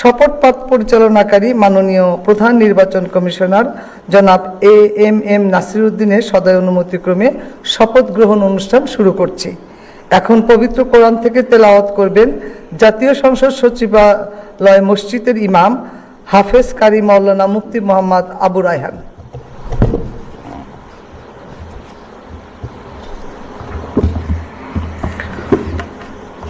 শপথ পাঠ পরিচালনাকারী মাননীয় প্রধান নির্বাচন কমিশনার জনাব এ এম এম নাসিরুদ্দিনের সদয় অনুমতিক্রমে শপথ গ্রহণ অনুষ্ঠান শুরু করছি। এখন পবিত্র কোরআন থেকে তেলাওয়াত করবেন জাতীয় সংসদ সচিবালয় মসজিদের ইমাম হাফেজ কারি মৌলানা মুফতি মোহাম্মদ আবু রায়হান।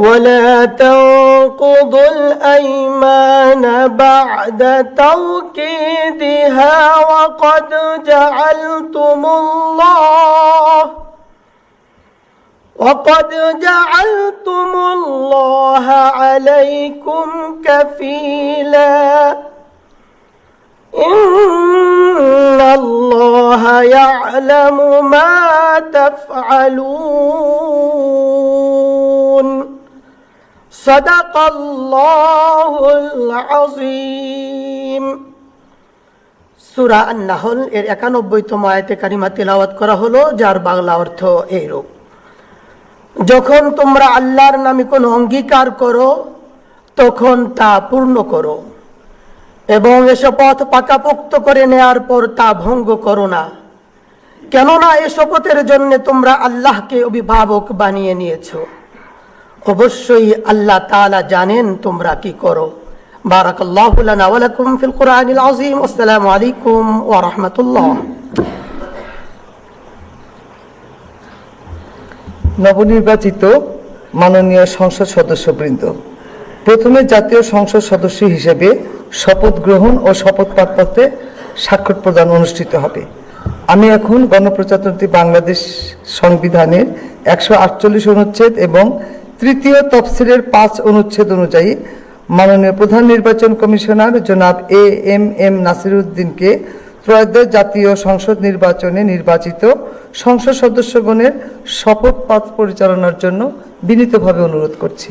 ولا تنقضوا الأيمان بعد توكيدها وقد جعلتم الله وقد جعلتم الله عليكم كفيلا إن الله يعلم ما تفعلون صدق الله العظيم সুরা আন্নাহল এর একানব্বইতম আয়তে কারিমা তেলাওয়াত করা হলো যার বাংলা অর্থ এইরূপ যখন তোমরা আল্লাহর নামে কোনো অঙ্গীকার করো তখন তা পূর্ণ করো এবং এ শপথ পাকাপোক্ত করে নেয়ার পর তা ভঙ্গ করো না কেননা এ শপথের জন্য তোমরা আল্লাহকে অভিভাবক বানিয়ে নিয়েছো অবশ্যই আল্লাহ তাআলা জানেন তোমরা কি করো। আযীম। আসসালামু আলাইকুম ওয়া রাহমাতুল্লাহ। নবনির্বাচিত মাননীয় সংসদ সদস্যবৃন্দ, প্রথমে জাতীয় সংসদ সদস্য হিসেবে শপথ গ্রহণ ও শপথ পাঠপত্রে স্বাক্ষর প্রদান অনুষ্ঠিত হবে। আমি এখন গণপ্রজাতন্ত্রী বাংলাদেশ সংবিধানের একশো আটচল্লিশ অনুচ্ছেদ এবং তৃতীয় তফসিলের পাঁচ অনুচ্ছেদ অনুযায়ী মাননীয় প্রধান নির্বাচন কমিশনার জনাব এ এম এম নাসিরুদ্দিনকে ত্রয়োদশ জাতীয় সংসদ নির্বাচনে নির্বাচিত সংসদ সদস্যগণের শপথ পাঠ পরিচালনার জন্য বিনীতভাবে অনুরোধ করছি।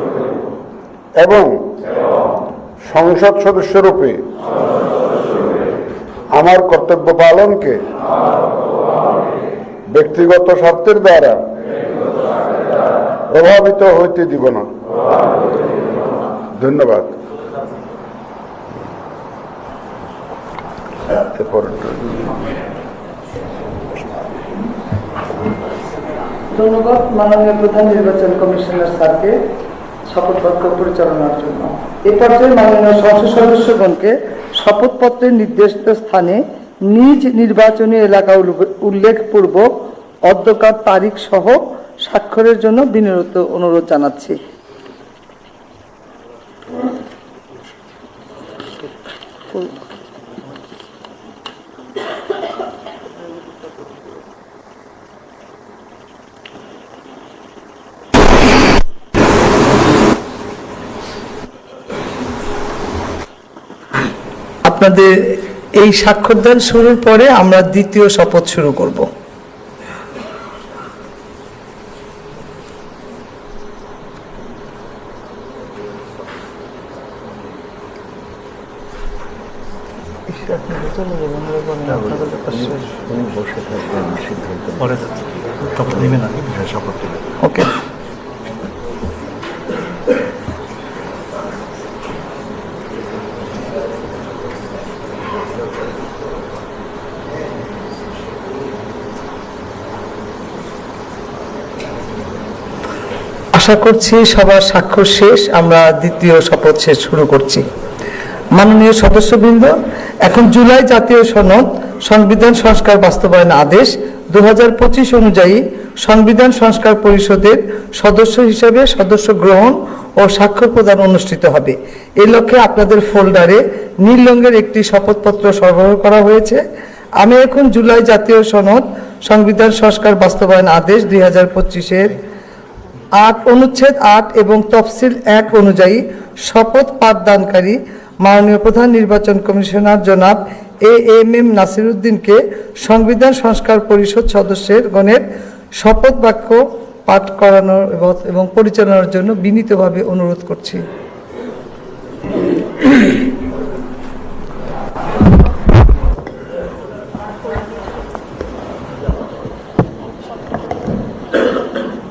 এবং সংসদ সদস্যরূপে আমার কর্তব্য পালনকে ব্যক্তিগত স্বার্থের দ্বারা প্রভাবিত হইতে দিব না। ধন্যবাদ। ধন্যবাদ। মাননীয় প্রধান নির্বাচন কমিশনার স্যারকে। শপথ বাক্য পরিচালনার জন্য। এ পর্যায়ে মাননীয় সংসদ সদস্যগণকে শপথপত্রের স্থানে নিজ নির্বাচনী এলাকা উল্লে- উল্লেখপূর্বক অধ্যকার তারিখ সহ স্বাক্ষরের জন্য বিনীত অনুরোধ জানাচ্ছি। আপনাদের এই স্বাক্ষরদান শুরুর পরে আমরা দ্বিতীয় শপথ শুরু করব। পরে শপথ নেবে না শপথ নেবে ওকে আশা করছি সবার স্বাক্ষর শেষ, আমরা দ্বিতীয় শপথ শেষ শুরু করছি। মাননীয় সদস্যবৃন্দ, এখন জুলাই জাতীয় সনদ, সংবিধান সংস্কার বাস্তবায়ন আদেশ দু হাজার পঁচিশ অনুযায়ী সংবিধান সংস্কার পরিষদের সদস্য হিসেবে সদস্য গ্রহণ ও সাক্ষ্য প্রদান অনুষ্ঠিত হবে। এই লক্ষ্যে আপনাদের ফোল্ডারে নীল রঙের একটি শপথপত্র সরবরাহ করা হয়েছে। আমি এখন জুলাই জাতীয় সনদ, সংবিধান সংস্কার বাস্তবায়ন আদেশ দুই হাজার পঁচিশের আট অনুচ্ছেদ আট এবং তফসিল এক অনুযায়ী শপথ পাঠদানকারী মাননীয় প্রধান নির্বাচন কমিশনার জনাব এ এম এম নাসিরুদ্দিনকে সংবিধান সংস্কার পরিষদ সদস্যের গণের শপথ বাক্য পাঠ করানোর এবং- এবং পরিচালনার জন্য বিনীতভাবে অনুরোধ করছি।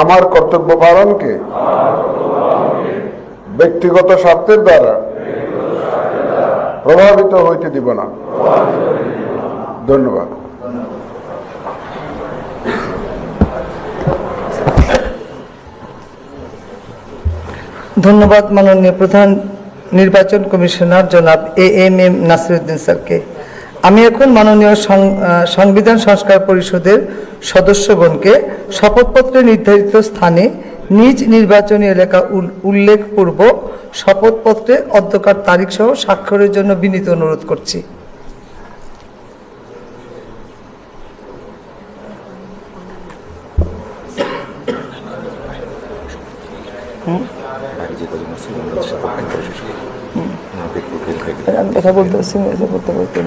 আমার কর্তব্য পালনকে ব্যক্তিগত স্বার্থের দ্বারা প্রভাবিত হইতে দিব না। ধন্যবাদ। ধন্যবাদ মাননীয় প্রধান নির্বাচন কমিশনার জনাব এ এম এম নাসিরুদ্দিন স্যারকে। আমি এখন মাননীয় সংবিধান সংস্কার পরিষদের সদস্যগণকে শপথপত্রে নির্ধারিত স্থানে নিজ নির্বাচনী এলাকা উল- উল্লেখপূর্বক শপথপত্রে অধ্যকার তারিখ সহ স্বাক্ষরের জন্য বিনীত অনুরোধ করছি। esa vuelta, sí, esa vuelta me estoy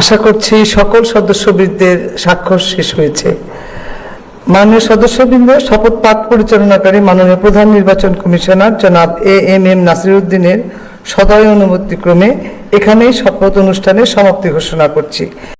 আশা করছি সকল সদস্যবৃন্দের স্বাক্ষর শেষ হয়েছে। মাননীয় সদস্যবৃন্দ, শপথ পাঠ পরিচালনাকারী মাননীয় প্রধান নির্বাচন কমিশনার জনাব এ এম এম নাসিরুদ্দিনের সদয় অনুমতিক্রমে এখানেই শপথ অনুষ্ঠানের সমাপ্তি ঘোষণা করছি।